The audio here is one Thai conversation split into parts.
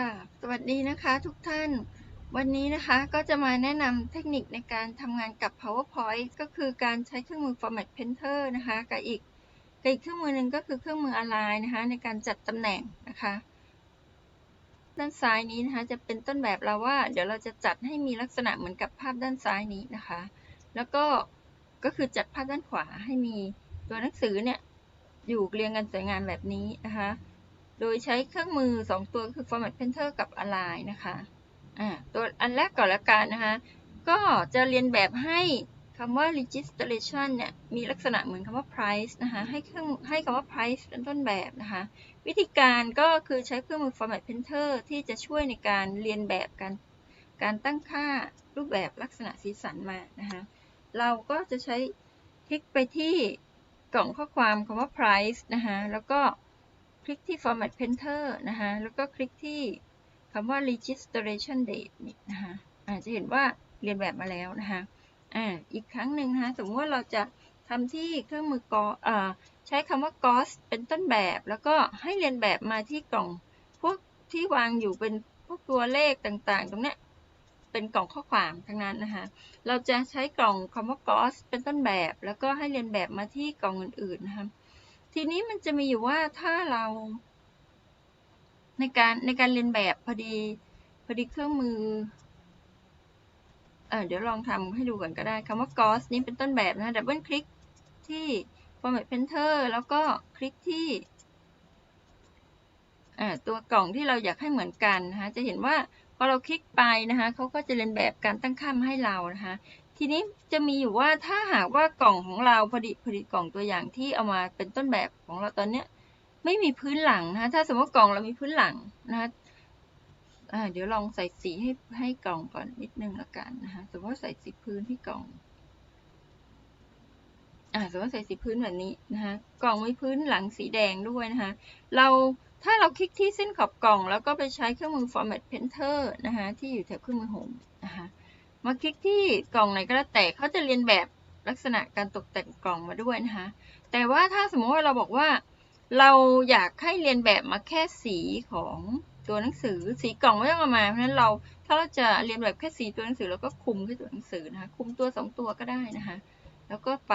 ค่ะสวัสดีนะคะทุกท่าน วันนี้นะคะก็จะมาแนะนำเทคนิคในการทำงานกับ PowerPoint ก็คือการใช้เครื่องมือ Format Painter นะคะกับอีกกับอีกเครื่องมือหนึ่งก็คือเครื่องมือ Align นะคะในการจัดตำแหน่งนะคะด้านซ้ายนี้นะคะจะเป็นต้นแบบเราว่า เดี๋ยวเราจะจัดให้มีลักษณะเหมือนกับภาพด้านซ้ายนี้นะคะ แล้วก็ก็คือจัดภาพด้านขวาให้มีตัวหนังสือเนี่ยอยู่เรียงกันสวยงามแบบนี้นะคะ โดยใช้เครื่องมือ 2 ตัวคือ Format Painter กับ Align นะคะอ่าตัวอันแรกก่อนละกันนะคะ ก็จะเรียนแบบให้คำว่า registration เนี่ยมีลักษณะเหมือนคำว่า price นะคะให้เครื่องให้คำว่า price เป็นต้นแบบนะคะ วิธีการก็คือใช้เครื่องมือ Format Painter ที่จะช่วยในการเรียนแบบการการตั้งค่ารูปแบบลักษณะสีสันมานะคะเราก็จะใช้คลิกไปที่กล่องข้อความคำว่า price นะคะแล้วก็ คลิกที่ format painter นะคะแล้วก็คลิกที่คำว่า registration date นี่นะคะอาจจะเห็นว่าเรียนแบบมาแล้วนะคะอ่าอีกครั้งหนึ่งนะคะสมมติว่าเราจะทำที่เครื่องมือกออ่าใช้คำว่า gauss เป็นต้นแบบ แล้วก็ให้เรียนแบบมาที่กล่องพวกที่วางอยู่เป็นพวกตัวเลขต่างๆ ตรงเนี้ยเป็นกล่องข้อความทั้งนั้นนะคะเราจะใช้กล่องคำว่า gauss เป็นต้นแบบ แล้วก็ให้เรียนแบบมาที่กล่องอื่นๆนะคะ ทีนี้มันจะมีอยู่ว่าถ้าเราในการในการเรียนแบบพอดีพอดีเครื่องมือเออเดี๋ยวลองทำให้ดูก่อนก็ได้คำว่า gauss นี้เป็นต้นแบบนะดับเบิลคลิกที่ format painter แล้วก็คลิกที่ตัวกล่องที่เราอยากให้เหมือนกันนะคะจะเห็นว่าพอเราคลิกไปนะคะเขาก็จะเรียนแบบการตั้งค่ามาให้เรานะคะ ทีนี้จะมีอยู่ว่าถ้าหากว่ากล่องของเราผลิตผลิตกล่องตัวอย่างที่เอามาเป็นต้นแบบของเราตอนเนี้ยไม่มีพื้นหลังนะคะถ้าสมมติกล่องเรามีพื้นหลังนะคะเดี๋ยวลองใส่สีให้ให้กล่องก่อนนิดนึงละกันนะคะสมมติว่าใส่สีพื้นที่กล่องอ่าสมมติใส่สีพื้นแบบนี้นะคะกล่องมีพื้นหลังสีแดงด้วยนะคะเราถ้าเราคลิกที่เส้นขอบกล่อง แล้วก็ไปใช้เครื่องมือ Format Painter นะคะที่อยู่แถบเครื่องมือ Home นะคะ มาคลิกที่กล่องไหนก็แล้วแต่เขาจะเรียนแบบลักษณะการตกแต่งกล่องมาด้วยนะคะแต่ว่าถ้าสมมติว่าเราบอกว่า เราอยากให้เรียนแบบมาแค่สีของตัวหนังสือสีกล่องไม่ต้องเอามาเพราะฉะนั้นเราถ้าเราจะเรียนแบบแค่สีตัวหนังสือเราก็คุมแค่ตัวหนังสือนะคะคุมตัวสองตัวก็ได้นะคะแล้วก็ไป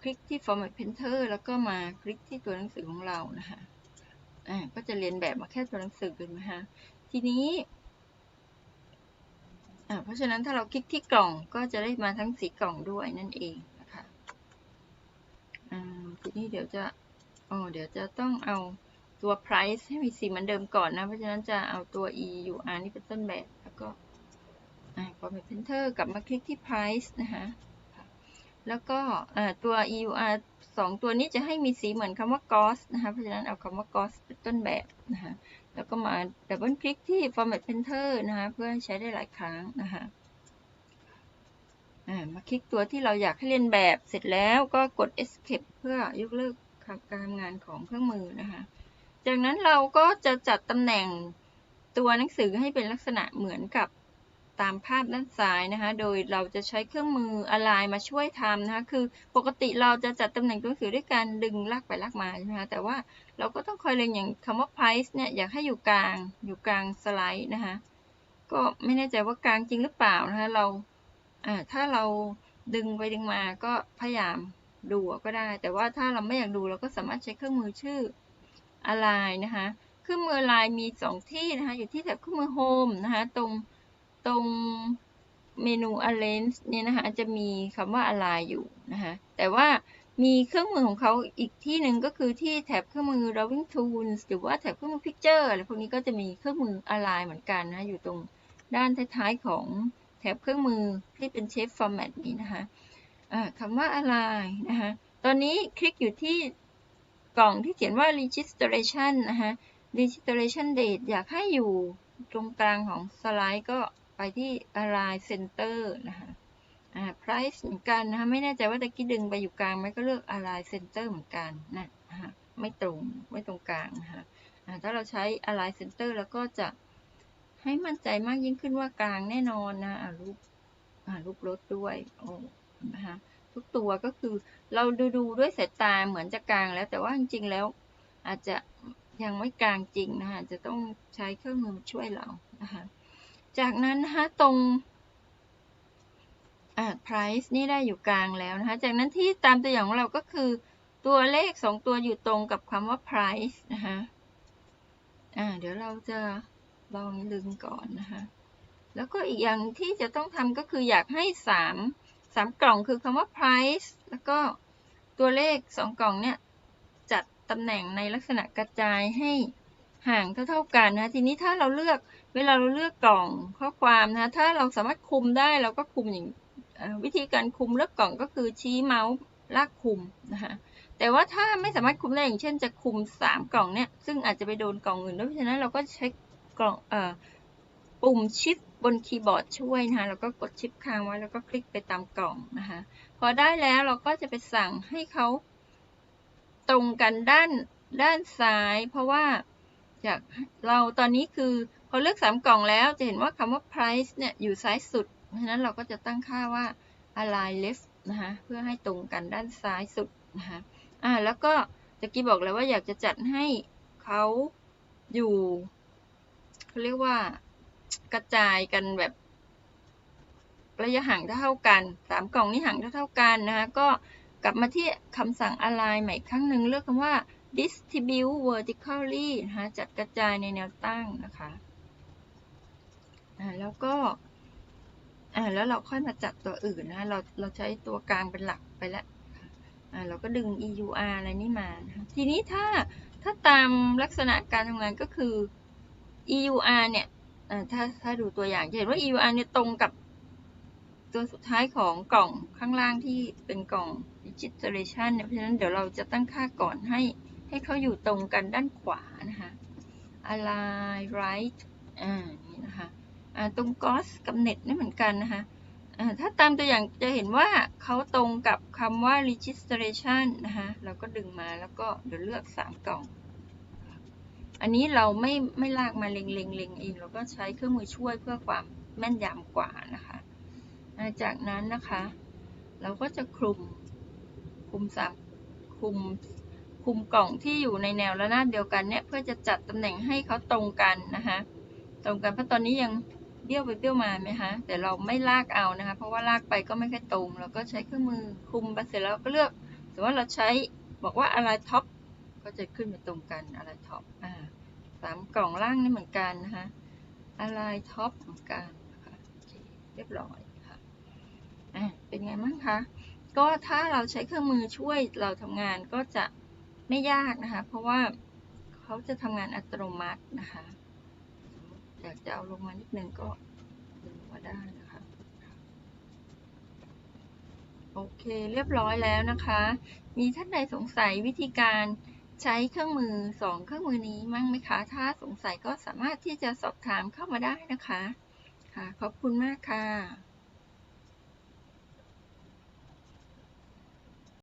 คลิกที่ Format Painter แล้วก็มาคลิกที่ตัวหนังสือของเรานะคะอ่าก็จะเรียนแบบมาแค่ตัวหนังสือกันนะคะทีนี้ เพราะฉะนั้นถ้าเราคลิกที่กล่องก็จะได้มาทั้งสีกล่องด้วยนั่นเองนะคะอ่าทีนี้เดี๋ยวจะอ๋อเดี๋ยวจะต้องเอาตัว price ให้มีสีเหมือนเดิมก่อนนะ เพราะฉะนั้นจะเอาตัว e u r นี่เป็นต้นแบบ แล้วก็อ่า format painter กลับมาคลิกที่ price นะคะแล้วก็ตัว EUR สองตัวนี้จะให้มีสีเหมือนคำว่า gauss นะคะ เพราะฉะนั้นเอาคำว่า gauss เป็นต้นแบบนะคะ แล้วก็มาดับเบิลคลิกที่ format painter นะคะเพื่อใช้ได้หลายครั้งนะคะมาคลิกตัวที่เราอยากให้เรียนแบบเสร็จแล้วก็กด escape เพื่อยกเลิกการทำงานของเครื่องมือนะคะ จากนั้นเราก็จะจัดตำแหน่งตัวหนังสือให้เป็นลักษณะเหมือนกับ ตามภาพด้านซ้ายนะคะ โดยเราจะใช้เครื่องมืออะไรมาช่วยทำนะคะ คือปกติเราจะจัดตำแหน่งตัวหนังสือด้วยการดึงลากไปลากมาใช่ไหมคะ แต่ว่าเราก็ต้องคอยเล็งอย่างคำว่า price เนี่ย อยากให้อยู่กลาง อยู่กลางสไลด์นะคะ ก็ไม่แน่ใจว่ากลางจริงหรือเปล่านะคะ เราถ้าเราดึงไปดึงมาก็พยายามดูก็ได้ แต่ว่าถ้าเราไม่อยากดูเราก็สามารถใช้เครื่องมือชื่อ align นะคะ เครื่องมือ align มี 2 ที่นะคะ อยู่ที่แถบเครื่องมือ home นะคะ ตรง ตรงเมนู arrange เนี่ยนะคะจะมีคำว่า align อยู่นะคะแต่ว่ามีเครื่องมือของเขาอีกที่หนึ่งก็คือที่แถบเครื่องมือ drawing tools หรือว่าแถบเครื่องมือ picture อะไรพวกนี้ก็จะมีเครื่องมือ align เหมือนกันนะะอยู่ตรงด้านท้ายๆของแถบเครื่องมือที่เป็น shape format นี้นะคะคำว่า align นะคะตอนนี้คลิกอยู่ที่กล่องที่เขียนว่า registration นะคะ registration date อยากให้อยู่ตรงกลางของสไลด์ก็ ไปที่ align center นะคะอ่า price เหมือนกันนะคะ ไม่แน่ใจว่าตะกี้ดึงไปอยู่กลางไหมก็เลือก align center เหมือนกันนะะไม่ตรง ไม่ตรงกลางนะคะถ้าเราใช้ align center แล้วก็จะให้มั่นใจมากยิ่งขึ้นว่ากลางแน่นอนนะรูปรูปรถด้วย โอ้นะคะทุกตัวก็คือเราดูดูด้วยสายตาเหมือนจะกลางแล้ว แต่ว่าจริงๆแล้ว อาจจะยังไม่กลางจริงนะคะจะต้องใช้เครื่องมือช่วยเรานะคะ จากนั้นนะคะตรงอ่า price นี่ได้อยู่กลางแล้วนะคะ จากนั้นที่ตามตัวอย่างของเราก็คือตัวเลขสองตัวอยู่ตรงกับคำว่า price นะคะอ่าเดี๋ยวเราจะลองดึงก่อนนะคะ แล้วก็อีกอย่างที่จะต้องทำก็คืออยากให้สามสามกล่องคือคำว่า price แล้วก็ตัวเลขสองกล่องเนี่ยจัดตำแหน่งในลักษณะกระจายให้ ห่างเท่าๆกันนะทีนี้ถ้าเราเลือกเวลาเราเลือกกล่องข้อความนะถ้าเราสามารถคุมได้เราก็คุมอย่างวิธีการคุมเลือกกล่องก็คือชี้เมาส์ลากคุมนะคะแต่ว่าถ้าไม่สามารถคุมได้อย่างเช่นจะคุม 3 กล่องเนี่ยซึ่งอาจจะไปโดนกล่องอื่นด้วยเพราะฉะนั้นเราก็ใช้กล่องเอ่อปุ่มชิปบนคีย์บอร์ดช่วยนะคะแล้วก็กดชิปค้างไว้แล้วก็คลิกไปตามกล่องนะคะพอได้แล้วเราก็จะไปสั่งให้เขาตรงกันด้านด้านซ้าย เพราะว่า จากเราตอนนี้คือพอเลือก 3 กล่องแล้วจะเห็นว่าคำว่า price เนี่ยอยู่ซ้ายสุด เพราะฉะนั้นเราก็จะตั้งค่าว่า align left นะคะเพื่อให้ตรงกันด้านซ้ายสุดนะคะอ่าแล้วก็ตะกี้บอกแล้วว่าอยากจะจัดให้เขาอยู่เขาเรียกว่ากระจายกันแบบระยะห่างเท่ากันสามกล่องนี้ห่างเท่ากันนะคะก็กลับมาที่คำสั่ง align ใหม่ครั้งหนึ่งเลือกคำว่า distribute vertically นะคะจัดกระจายในแนวตั้งนะคะอ่าแล้วก็อ่าแล้วเราค่อยมาจัดตัวอื่นนะเราเราใช้ตัวกลางเป็นหลักไปแล้วอ่าเราก็ดึง eur อะไรนี่มานะทีนี้ถ้าถ้าตามลักษณะการทำงานก็คือ eur เนี่ยถ้าถ้าดูตัวอย่างจะเห็นว่า eur เนี่ยตรงกับตัวสุดท้ายของกล่องข้างล่างที่เป็นกล่อง registration เนี่ยเพราะฉะนั้นเดี๋ยวเราจะตั้งค่าก่อนให้ ให้เขาอยู่ตรงกันด้านขวานะคะ align right อ่า นี่นะคะ อ่า ตรง gauss กับ net นี่เหมือนกันนะคะ อ่า ถ้าตามตัวอย่างจะเห็นว่าเขาตรงกับคำว่า registration นะคะ เราก็ดึงมาแล้วก็เดี๋ยวเลือก 3 กล่อง อันนี้เราไม่ไม่ลากมาเล็งเล็งเล็งเอง เราก็ใช้เครื่องมือช่วยเพื่อความแม่นยำกว่านะคะ จากนั้นนะคะ เราก็จะคลุม คลุมสามคลุม คุมกล่องที่อยู่ในแนวระนาบเดียวกันเนี่ยเพื่อจะจัดตำแหน่งให้เขาตรงกันนะคะตรงกันเพราะตอนนี้ยังเบี้ยวไปเบี้ยวมาไหมคะแต่เราไม่ลากเอานะคะ เพราะว่าลากไปก็ไม่ค่อยตรง เราก็ใช้เครื่องมือคุมไปเสร็จแล้วก็เลือกแต่ว่าเราใช้บอกว่าอะไรท็อปก็จะขึ้นไปตรงกันอะไรท็อปอ่าสามกล่องล่างนี่เหมือนกันนะคะอะไรท็อปเหมือนกันนะคะเรียบร้อยค่ะอ่าเป็นไงบ้างคะก็ถ้าเราใช้เครื่องมือช่วยเราทำงานก็จะ ไม่ยากนะคะ เพราะว่าเขาจะทำงานอัตโนมัตินะคะอยากจะเอาลงมานิดนึงก็ดึงมาได้นะคะ โอเคเรียบร้อยแล้วนะคะ มีท่านใดสงสัยวิธีการใช้เครื่องมือสองเครื่องมือนี้มั้งไหมคะ ถ้าสงสัยก็สามารถที่จะสอบถามเข้ามาได้นะคะ ค่ะ ขอบคุณมากค่ะ